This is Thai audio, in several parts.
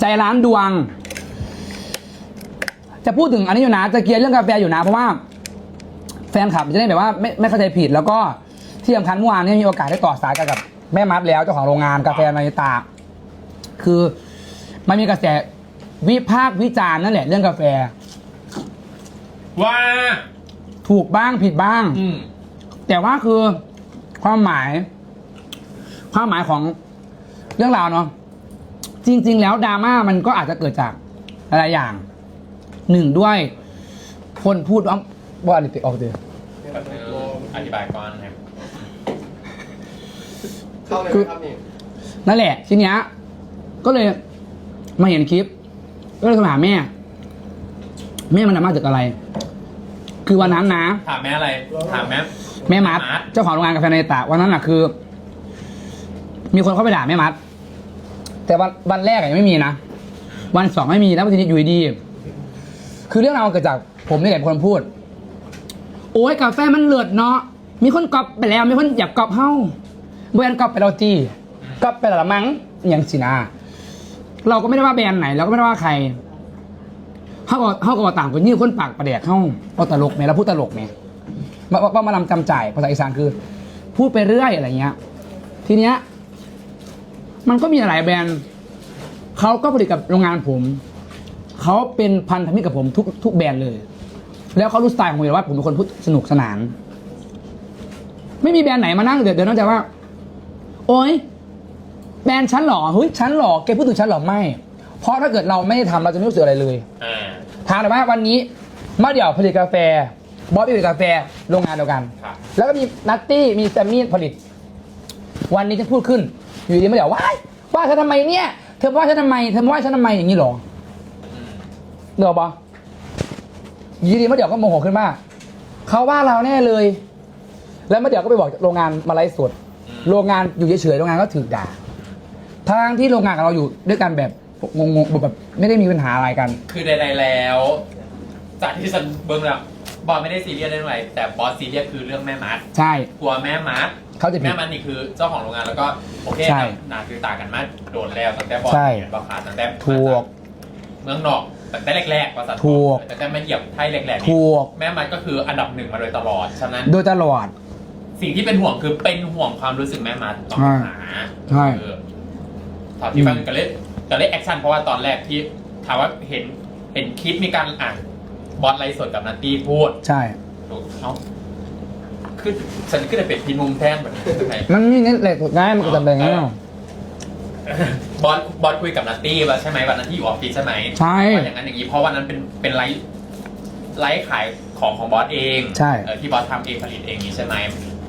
ใจร้านดวง จะพูดถึงอันนี้อยู่นะจะเกียร์เรื่องกาแฟอยู่นะเพราะว่า แฟนคลับจะได้แบบว่าไม่ไม่เข้าใจผิด แล้วก็ที่สำคัญเมื่อวานเนี้มีโอกาสได้ต่อสายกันกับแม่มัดแล้วเจ้าของโรงงานกาแฟนาริตา คือมันมีกระแสวิพากษ์วิจารณ์นั่นแหละเรื่องกาแฟ ว่าถูกบ้างผิดบ้าง อืมแต่ว่าคือความหมาย ความหมายของเรื่องราวเนาะ จริง ๆ แล้วดราม่ามันก็อาจจะเกิดจากอะไรอย่างหนึ่งด้วย คนพูดว่าว่าอะไรติออกเดียอธิบายก่อนครับเข้าเลยไหมครับนี่นั่นแหละ ทีเนี้ยก็เลยมาเห็นคลิป ก็เลยโทรหาแม่ แม่มันดราม่าจากอะไร คือวันนั้นนะ ถามแม่อะไร ถามแม่ แม่มัด เจ้าของโรงงานกาแฟในตาวันนั้นน่ะคือ มีคนเข้าไปด่าแม่มัด แต่วันวันแรกอะยังไม่มีนะ วันสองไม่มีแล้ววันทีนี้อยู่ดีๆคือเรื่องราวมันเกิดจากผมนี่แหละเป็นคนพูด โอ้ยกาแฟมันเลือดเนาะ มีคนก๊อปไปแล้ว มีคนอยากก๊อปเฮ้าแบรนด์ก๊อปไปเราจีก๊อปไปและมั้งอย่างสินะเราก็ไม่ได้ว่าแบรนด์ไหน เราก็ไม่ได้ว่าใครเขาก็เขาก็บอต่างคนนี่คนปากประแดกเข้าเอาตลกไหมเราพูดตลกไหมว่าว่าว่ามาลำจำจ่ายภาษาอีสานคือ พูดไปเรื่อยอะไรเงี้ย ทีเนี้ย มันก็มีหลายแบรนด์เขาก็ผลิตกับโรงงานผมเขาเป็นพันธมิตรกับผมทุกทุกแบรนด์เลย แล้วเขารู้สไตล์ของผมอยู่แล้วว่าผมเป็นคนพูดสนุกสนาน ไม่มีแบรนด์ไหนมานั่งเดี๋ยวเดี๋ยวนอกจากว่า โอ๊ยแบรนด์ฉันเหรอเฮ้ยฉันเหรอแกพูดถึงฉันเหรอไม่ เพราะถ้าเกิดเราไม่ได้ทำเราจะไม่รู้สึกอะไรเลยอ่าถามหน่อยว่าวันนี้มาเดี่ยวผลิตกาแฟบอสผลิตกาแฟโรงงานเดียวกันครับแล้วก็มีนัตตี้มีแซมมี่ผลิต วันนี้จะพูดขึ้น อยู่ดีมาเดี๋ยวว่าว่าฉันทำไมเนี่ย เธอว่าฉันทำไม เธอว่าฉันทำไมอย่างนี้หรออืมเดี๋ยวบออยู่ดีมาเดี๋ยวก็โมโหขึ้นมาเขาว่าเราแน่เลย แล้วมาเดี๋ยวก็ไปบอกโรงงานมาไลฟ์สดโรงงานอยู่เฉยๆโรงงานก็ถูกด่าทางที่โรงงานกับเราอยู่ด้วยกันแบบงงๆแบบไม่ได้มีปัญหาอะไรกัน คือใดๆแล้ว จากที่ฉันเบิ้งแล้วบอสไม่ได้ซีเรียสเรื่องอะไรแต่บอสซีเรียสคือเรื่องแม่มัด ใช่กลัวแม่มัด เขาจะผิดแม่มัดนี่คือเจ้าของโรงงานแล้วก็โอเคใช่หนาคือต่างกันมากโดนแล้วตั้งแต่บอสใช่เห็นบอสขาดตั้งแต่ถูก เมืองนอกตั้งแต่แรกๆภาษาถูก ตั้งแต่มาเหยียบไทยแรกๆนี่ถูก แม่มัดก็คืออันดับหนึ่งมาโดยตลอดฉะนั้น โดยตลอด สิ่งที่เป็นห่วงคือเป็นห่วงความรู้สึกแม่มัดต้องหาใช่เออถามที่ฟังก็เลยก็เลยแอคชั่นเพราะว่าตอนแรกที่ถามว่าเห็นเห็นคลิปมีการอ่านบอสไลฟ์สดกับนัตตี้พูดใช่เขา ขึ้นฉันขึ้นไปเป็นพิมุมแทนแบบนี้ใช่ไหมมันมีนี่แหละง่ายมันก็จำเป็นง่าย บอสบอสคุยกับนัตตี้ว่าใช่ไหมวันนั้นที่อยู่ออฟฟิศใช่ไหมใช่ ว่าอย่างนั้นอย่างนี้เพราะวันนั้นเป็นเป็นไลฟ์ไลฟ์ขายของของบอสเองใช่ เออที่บอสทำเองผลิตเองนี้ใช่ไหม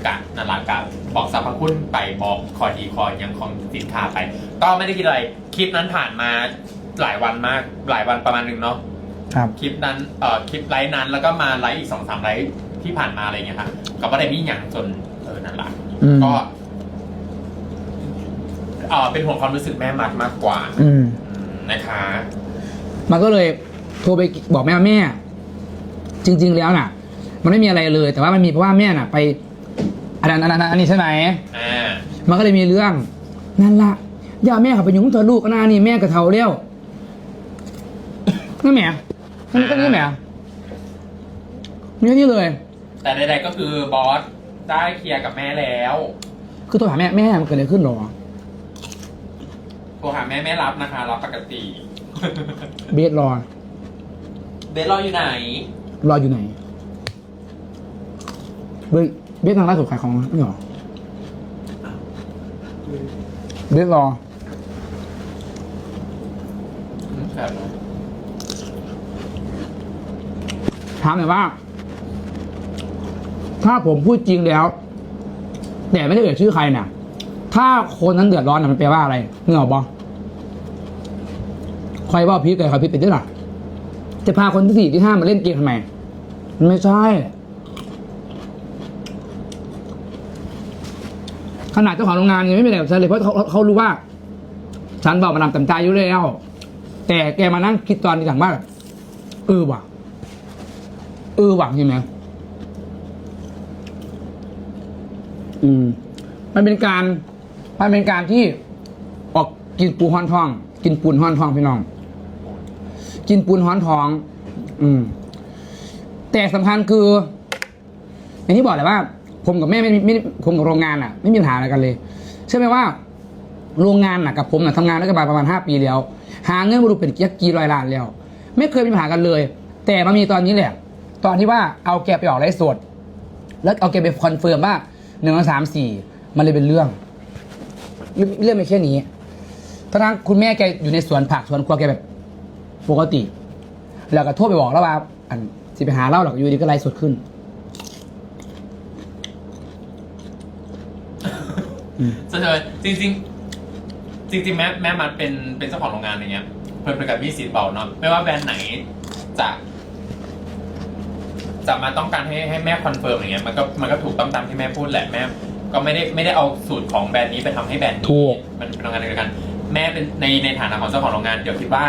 กะนั่นแหละกะบอกสรรพคุณไปบอกคอยดีคอยยังของสินค้าไป ก็ไม่ได้คิดอะไรคลิปนั้นผ่านมาหลายวันมากหลายวันประมาณหนึ่งเนาะ ครับ คลิปนั้น เอ่อ คลิปไลฟ์นั้น แล้วก็มาไลฟ์อีกสองสามไลฟ์ ที่ผ่านมาอะไรเงี้ยครับก็ไม่ได้มีอย่างจนเออนั่นแหละอืม ก็เออเป็นห่วงความรู้สึกแม่มัดมากกว่าอืมนะคะ มันก็เลยโทรไปบอกแม่ว่าแม่ จริง ๆ แล้วน่ะ มันไม่มีอะไรเลย แต่ว่ามันมีเพราะว่าแม่น่ะ ไปอันนั้นอันนั้นอันนี้ใช่ไหม อ่า มันก็เลยมีเรื่อง นั่นละอย่าแม่เขาไปยุ่งเธอลูกก็น่านี่แม่กับเทาเลี้ยวนี่แหม่นี่ก็นี่แหม่มีแค่นี้เลย แต่ใดๆก็คือบอสได้เคลียร์กับแม่แล้วคือโทรหาแม่แม่มันเกิดอะไรขึ้นหรอโทรหาแม่แม่รับนะคะรับปกติ เบสรอเบสรออยู่ไหน รออยู่ไหนเบสเบสทางร้านสุดขายของไม่หรอเบสรอถามหน่อยว่า ถ้าผมพูดจริงแล้ว แต่ไม่ได้เอ่ยชื่อใครน่ะ ถ้าคนนั้นเดือดร้อนน่ะมันแปลว่าอะไรเงาบอใครว่าพีทกับใครพีทเป็นด้วยหรอจะพาคนที่สี่ที่ห้ามาเล่นเกมทำไมมันไม่ใช่ขนาดเจ้าของโรงงานยังไม่มีอะไรกับฉันเลยเพราะเขาเขารู้ว่า ฉันบอกมานำต่ำใจอยู่แล้ว แต่แกมานั่งคิดตอนทีหลังว่าเออว่ะเออหวังใช่ไหม อืม มันเป็นการ มันเป็นการที่ออกกินปูฮอนทอง กินปูนห้อนทองพี่น้อง กินปูนห้อนท้อง อืม แต่สำคัญคือ อย่างที่บอกเลยว่า ผมกับแม่ไม่ไม่ผมกับโรงงานอะ ไม่มีปัญหาอะไรกันเลยเชื่อไหมว่า โรงงานน่ะกับผมน่ะทำงานด้วยกันมาประมาณห้าปีแล้ว หาเงินมาดูเป็นเกียกี่ร้อยล้านแล้ว ไม่เคยมีปัญหากันเลย แต่มามีตอนนี้แหละ ตอนที่ว่าเอาแกไปออกไลฟ์สดแล้วเอาแกไปคอนเฟิร์มว่า หนึ่งสามสี่มันเลยเป็นเรื่อง เรื่องไม่แค่นี้ทั้งๆคุณแม่แกอยู่ในสวนผักสวนครัวแกแบบปกติ แล้วก็โทรไปบอกแล้วว่า อันสิไปหาเล่าหรอกอยู่ดีก็ไลฟ์สดขึ้นเสนอจริงๆจริงๆแม่แม่มันเป็นเป็นเจ้าของโรงงานอย่างเงี้ยเพิ่นเป็นกับมีสิทธิ์เบาเนาะไม่ว่าแบรนด์ไหนจะ จะมาต้องการให้ให้แม่คอนเฟิร์มอย่างเงี้ยมันก็มันก็ถูกต้องตามที่แม่พูดแหละแม่ ก็ไม่ได้ไม่ได้เอาสูตรของแบรนด์นี้ไปทำให้แบรนด์ถูนี้กมันเป็นโรงงานเดียวกัน แม่เป็นในในฐานะของเจ้าของโรงงานเดี๋ยวคิดว่า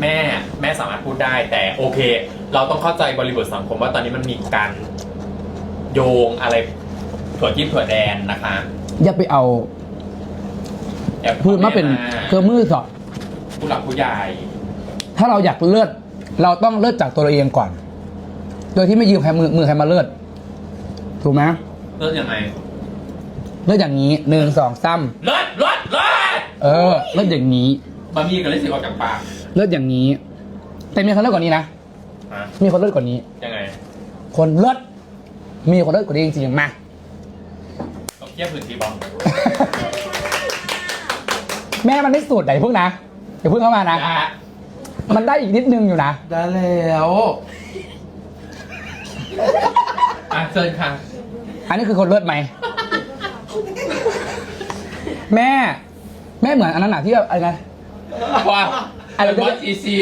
แม่แม่สามารถพูดได้ แต่โอเค เราต้องเข้าใจบริบทสังคมว่าตอนนี้มันมีการโยงอะไรถั่วทิพย์ถั่วแดนนะคะอย่าไปเอาอย่พูดมาเป็นเครื่องมือสอดผู้หลักผู้ใหญ่ ถ้าเราอยากเลิศเราต้องเลิศจากตัวเราเองก่อน โดยที่ไม่ยืมใครมือมือใครมาเลิศถูกไหมเลิศยังไงเลิศอย่างนี้หนึ่งสองซ้เลิศเลิศเลิศำเออเลิศอย่างนี้บะหมี่กับเลสิออกจากปากเลิศอย่างนี้ แต่มีคนเลิศกว่านี้นะฮะมีคนเลิศกว่านี้ ยังไงคนเลิศมีคนเลิศกว่านี้จริงๆมาต้องเทียบพื้นที่บ้องแม่มันไม่สุดไหนพวกนะอย่าเพิ่งเข้ามานะอะมันได้อีกนิดนึงอยู่นะได้แล้ว อะเชิญค่ะ อันนี้คือคนเลิศไหม แม่ แม่เหมือนอันนั้นหนะที่แบบอะไรนะ ว่าอะไรวอตอีซี